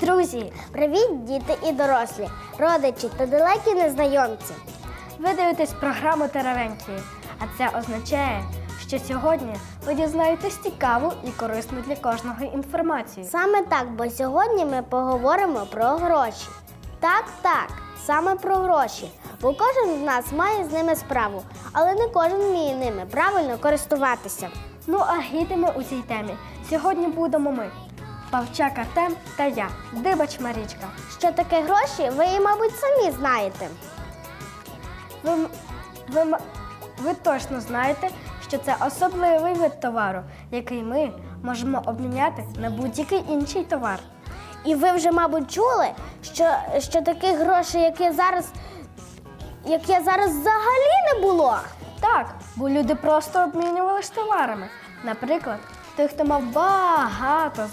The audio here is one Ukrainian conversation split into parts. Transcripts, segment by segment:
друзі! Привіт, діти і дорослі, родичі та далекі незнайомці. Ви дивитесь програму Теревенькії, а це означає, що сьогодні ви дізнаєтесь цікаву і корисну для кожного інформацію. Саме так, бо сьогодні ми поговоримо про гроші. Так, так, саме про гроші. Бо кожен з нас має з ними справу, але не кожен вміє ними правильно користуватися. Ну а гідемо у цій темі. Сьогодні будемо ми. Павчак Артем та я, Дибач Марічка. Що таке гроші, ви, мабуть, самі знаєте. Ви, ви, ви точно знаєте, що це особливий вид товару, який ми можемо обміняти на будь-який інший товар. І ви вже, мабуть, чули, що, що таких грошей, як є зараз, як є зараз взагалі не було. Так, бо люди просто обмінювалися товарами. Наприклад, той, хто мав багато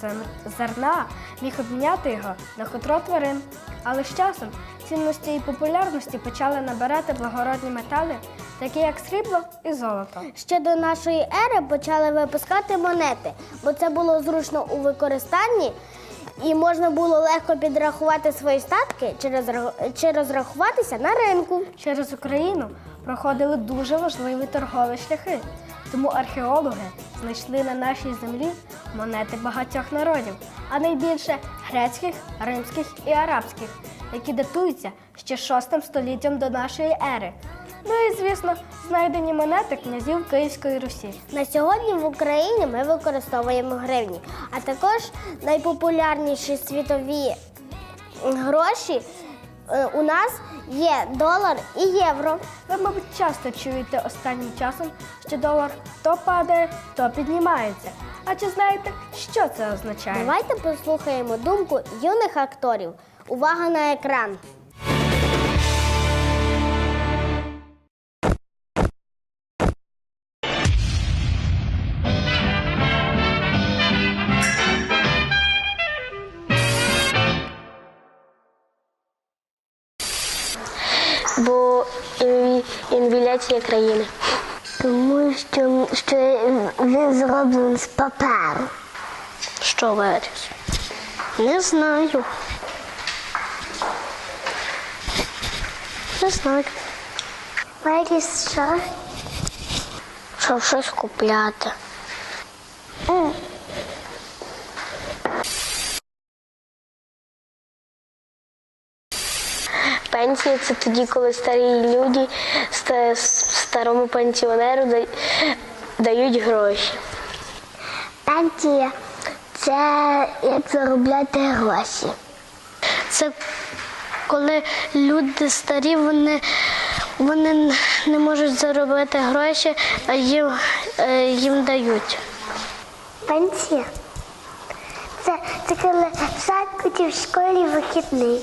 зерна, міг обміняти його на хутро тварин. Але з часом цінності і популярності почали набирати благородні метали, такі як срібло і золото. Ще до нашої ери почали випускати монети, бо це було зручно у використанні і можна було легко підрахувати свої статки чи, розрах- чи розрахуватися на ринку. Через Україну проходили дуже важливі торгові шляхи. Тому археологи знайшли на нашій землі монети багатьох народів, а найбільше грецьких, римських і арабських, які датуються ще 6 століттям до нашої ери. Ну і звісно, знайдені монети князів Київської Русі. На сьогодні в Україні ми використовуємо гривні, а також найпопулярніші світові гроші у нас є долар і євро. Ви, мабуть, часто чуєте останнім часом, що долар то падає, то піднімається. А чи знаєте, що це означає? Давайте послухаємо думку юних акторів. Увага на екран. Інвіляція країни. Тому що, що він зроблений з паперу. Що Веріс? Не знаю. Не знаю. Виріс що? Щоб щось купляти. Пенсія це тоді, коли старі люди старому пенсіонеру дають гроші. Пенсія це як заробляти гроші. Це коли люди старі, вони, вони не можуть заробити гроші, а їм, е, їм дають. Пенсія це, це коли в садку чи в школі вихідний.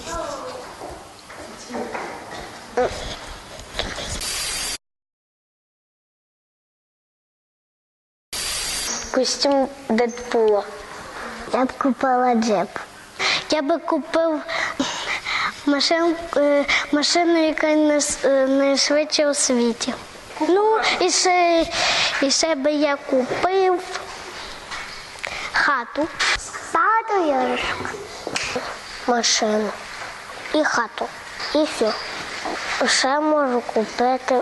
Костюм Дедпула. Я б купила джип. Я би купив машин, е, машину, яка е, найшвидше у світі. Ну, і ще, і ще би я купив хату, Багато іграшок. машину і хату. І все. Ще можу купити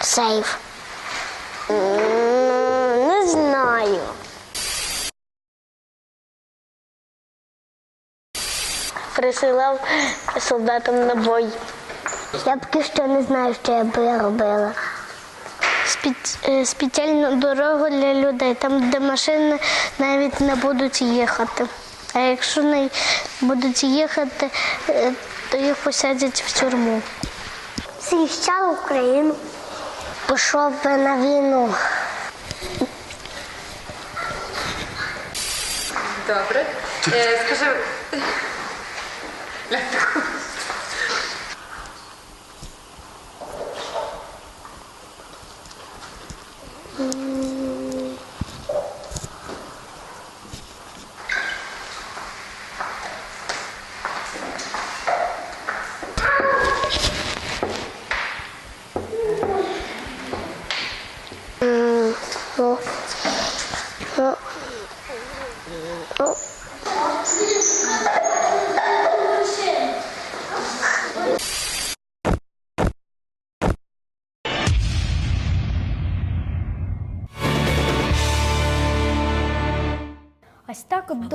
сейф. Не знаю. Присилав солдатам набої. Я поки що не знаю, що я би робила. Е, спеціальну дорогу для людей, там, де машини навіть не будуть їхати. А якщо не будуть їхати, е, то їх посадять в тюрму. Захищала Україну. Пішов би на війну. Добре. Е, скажи.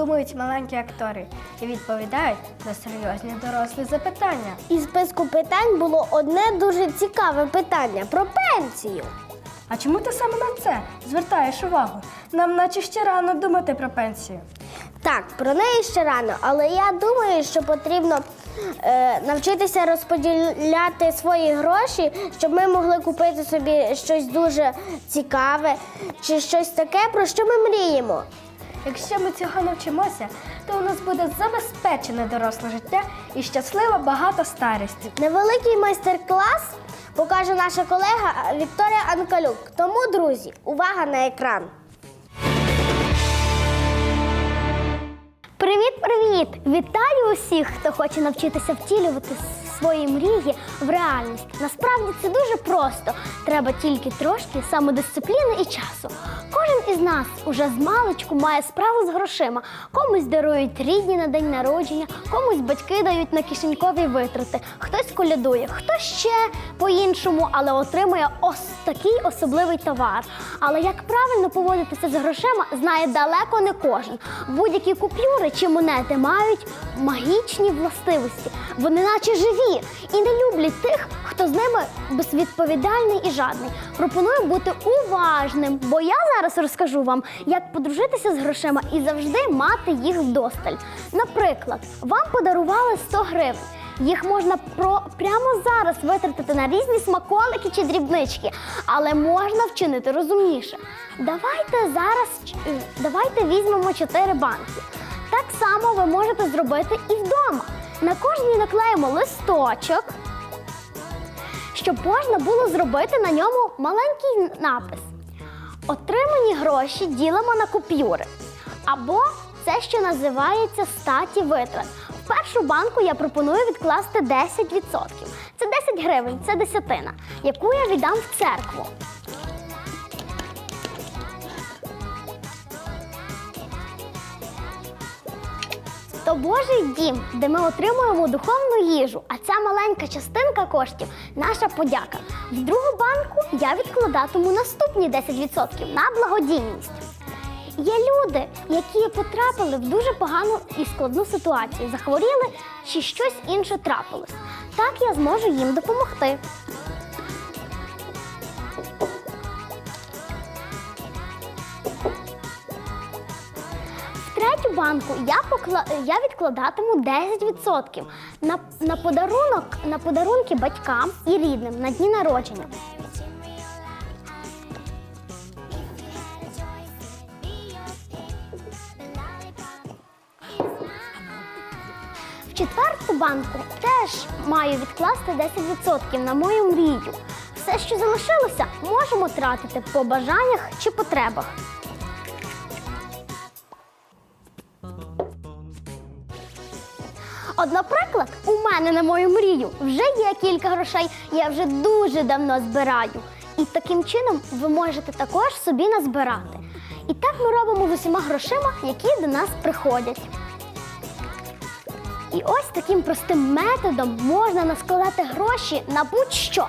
думають маленькі актори і відповідають на серйозні дорослі запитання. Із списку питань було одне дуже цікаве питання про пенсію. А чому ти саме на це звертаєш увагу? Нам наче ще рано думати про пенсію. Так, про неї ще рано, але я думаю, що потрібно е, навчитися розподіляти свої гроші, щоб ми могли купити собі щось дуже цікаве чи щось таке, про що ми мріємо. Якщо ми цього навчимося, то у нас буде забезпечене доросле життя і щаслива багата старість. Невеликий майстер-клас покаже наша колега Вікторія Анкалюк. Тому, друзі, увага на екран. Привіт, привіт! Вітаю усіх, хто хоче навчитися втілювати свої мрії в реальність. Насправді це дуже просто. Треба тільки трошки самодисципліни і часу. Кожен із нас уже з маличку має справу з грошима. Комусь дарують рідні на день народження, комусь батьки дають на кишенькові витрати, хтось колядує, хтось ще по-іншому, але отримує ось такий особливий товар. Але як правильно поводитися з грошима, знає далеко не кожен. Будь-які купюри чи монети мають магічні властивості. Вони наче живі і не люблять тих, хто з ними безвідповідальний і жадний. Пропоную бути уважним, бо я зараз розкажу вам, як подружитися з грошима і завжди мати їх вдосталь. Наприклад, вам подарували 100 гривень. Їх можна про прямо зараз витратити на різні смаколики чи дрібнички, але можна вчинити розумніше. Давайте зараз е, давайте візьмемо 4 банки. Так само ви можете зробити і вдома. На кожній наклеїмо листочок, щоб можна було зробити на ньому маленький напис. Отримані гроші ділимо на купюри. Або це, що називається статі витрат. В першу банку я пропоную відкласти 10%. Це 10 гривень, це десятина, яку я віддам в церкву. То Божий дім, де ми отримуємо духовну їжу, а ця маленька частинка коштів наша подяка. В другу банку я відкладатиму наступні 10% на благодійність. Є люди, які потрапили в дуже погану і складну ситуацію, захворіли чи щось інше трапилось. Так я зможу їм допомогти. Третю банку я покла... я відкладатиму 10% на, на подарунок на подарунки батькам і рідним на дні народження. В четверту банку теж маю відкласти 10% на мою мрію. Все, що залишилося, можемо тратити по бажаннях чи потребах. От, наприклад, у мене на мою мрію вже є кілька грошей, я вже дуже давно збираю. І таким чином ви можете також собі назбирати. І так ми робимо з усіма грошима, які до нас приходять. І ось таким простим методом можна наскладати гроші на будь-що.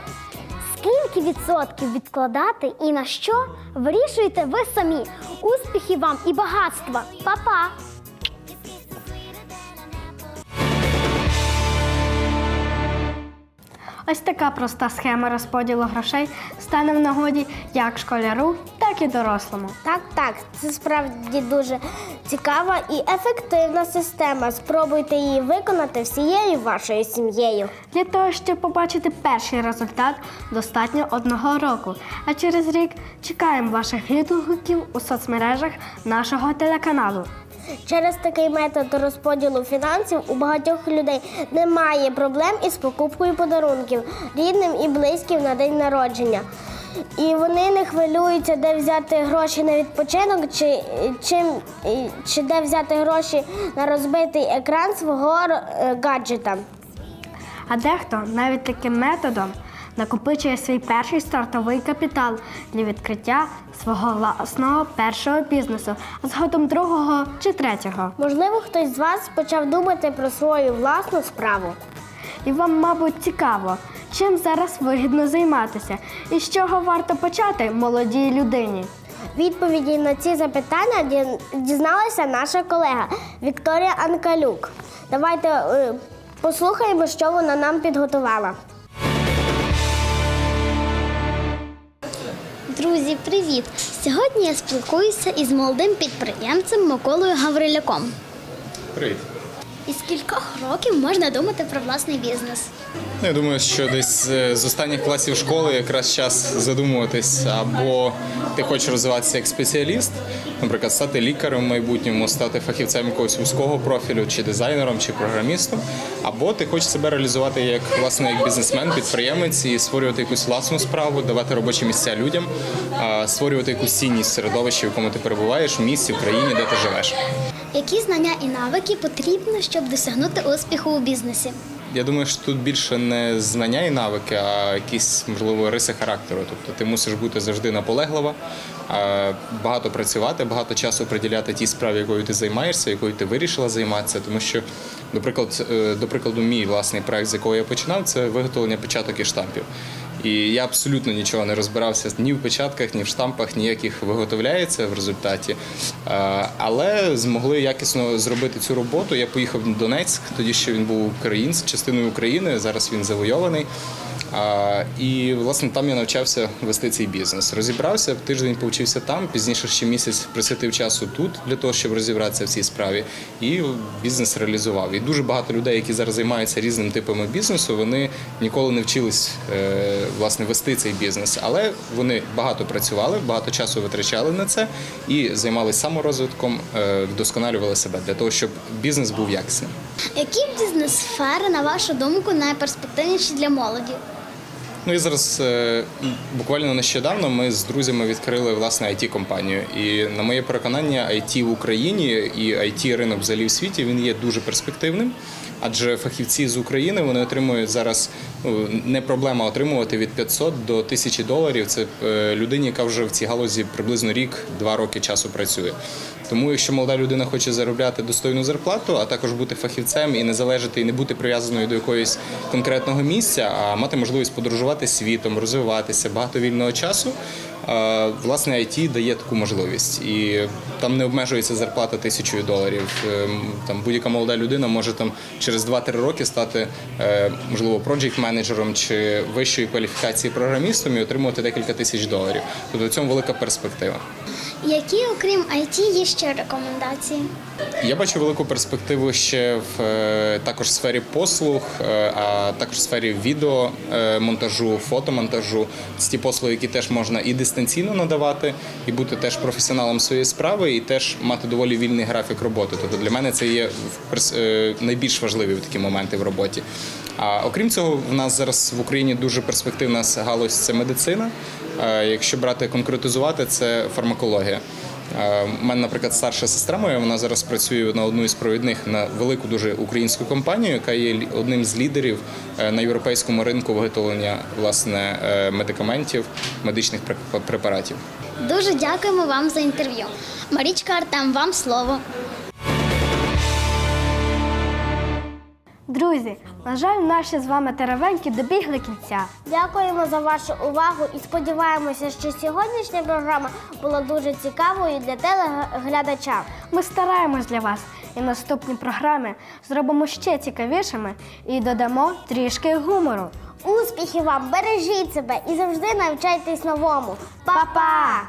Скільки відсотків відкладати і на що, вирішуєте ви самі. Успіхів вам і багатства! Па-па! Ось така проста схема розподілу грошей стане в нагоді як школяру, так і дорослому. Так, так, це справді дуже цікава і ефективна система. Спробуйте її виконати всією вашою сім'єю. Для того, щоб побачити перший результат, достатньо одного року. А через рік чекаємо ваших відгуків у соцмережах нашого телеканалу. Через такий метод розподілу фінансів у багатьох людей немає проблем із покупкою подарунків рідним і близьким на день народження. І вони не хвилюються, де взяти гроші на відпочинок, чи, чим, чи де взяти гроші на розбитий екран свого е, гаджета. А дехто навіть таким методом накопичує свій перший стартовий капітал для відкриття свого власного першого бізнесу, а згодом другого чи третього. Можливо, хтось з вас почав думати про свою власну справу. І вам, мабуть, цікаво, чим зараз вигідно займатися і з чого варто почати молодій людині. Відповіді на ці запитання дізналася наша колега Вікторія Анкалюк. Давайте е, послухаємо, що вона нам підготувала. Друзі, привіт! Сьогодні я спілкуюся із молодим підприємцем Миколою Гавриляком. Привіт. Із кількох років можна думати про власний бізнес. Ну, Я думаю, що десь е, з останніх класів школи якраз час задумуватись, або ти хочеш розвиватися як спеціаліст, наприклад, стати лікарем в майбутньому, стати фахівцем якогось вузького профілю, чи дизайнером, чи програмістом, або ти хочеш себе реалізувати як власне як бізнесмен, підприємець і створювати якусь власну справу, давати робочі місця людям, створювати якусь цінність в середовищі, в якому ти перебуваєш, в місці, в країні, де ти живеш. Які знання і навики потрібно, щоб досягнути успіху у бізнесі? Я думаю, що тут більше не знання і навики, а якісь можливо риси характеру. Тобто ти мусиш бути завжди наполеглива, е, багато працювати, багато часу приділяти тій справі, якою ти займаєшся, якою ти вирішила займатися. Тому що, до прикладу, до прикладу, мій власний проект, з якого я починав, це виготовлення печаток і штампів. І я абсолютно нічого не розбирався ні в печатках, ні в штампах, ніяких виготовляється в результаті. Але змогли якісно зробити цю роботу. Я поїхав в Донецьк, тоді ще він був українськ, частиною України. Зараз він завойований. І власне там я навчався вести цей бізнес. Розібрався тиждень, повчився там. Пізніше ще місяць присвятив часу тут для того, щоб розібратися в цій справі. І бізнес реалізував. І дуже багато людей, які зараз займаються різними типами бізнесу, вони ніколи не вчились е, власне вести цей бізнес, але вони багато працювали, багато часу витрачали на це і займалися саморозвитком, е, вдосконалювали себе для того, щоб бізнес був якісним. Які бізнес-сфери, на вашу думку, найперспективніші для молоді? Ну і зараз е, буквально нещодавно ми з друзями відкрили власне it компанію І на моє переконання, IT в Україні і it ринок взагалі в світі він є дуже перспективним. Адже фахівці з України вони отримують зараз ну, не проблема отримувати від 500 до 1000 доларів. Це е, людині, яка вже в цій галузі приблизно рік-два роки часу працює. Тому, якщо молода людина хоче заробляти достойну зарплату, а також бути фахівцем і не залежати і не бути прив'язаною до якогось конкретного місця, а мати можливість подорожувати світом, розвиватися, багато вільного часу. е, Власне, IT дає таку можливість, і там не обмежується зарплата тисячою доларів. Ем, Там будь-яка молода людина може там через 2-3 роки стати е, можливо проджект менеджером чи вищої кваліфікації програмістом і отримувати декілька тисяч доларів. Тобто в цьому велика перспектива. Які, окрім IT, є ще рекомендації? Я бачу велику перспективу ще в е, також сфері послуг, е, а також в сфері відеомонтажу, фотомонтажу. Це ті послуги, які теж можна і дистанційно надавати, і бути теж професіоналом своєї справи, і теж мати доволі вільний графік роботи. Тобто для мене це є е, найбільш важливі такі моменти в роботі. А окрім цього, в нас зараз в Україні дуже перспективна галузь це медицина. Е, Якщо брати конкретизувати, це фармакологія. Е, У мене, наприклад, старша сестра моя, вона зараз працює на одну із провідних на велику дуже українську компанію, яка є одним з лідерів е, на європейському ринку виготовлення власне е, медикаментів, медичних препаратів. Дуже дякуємо вам за інтерв'ю. Марічка Артем, вам слово. Друзі, на жаль, наші з вами теревеньки добігли кінця. Дякуємо за вашу увагу і сподіваємося, що сьогоднішня програма була дуже цікавою для телеглядача. Ми стараємось для вас і наступні програми зробимо ще цікавішими і додамо трішки гумору. Успіхів вам! Бережіть себе і завжди навчайтесь новому. Па-па!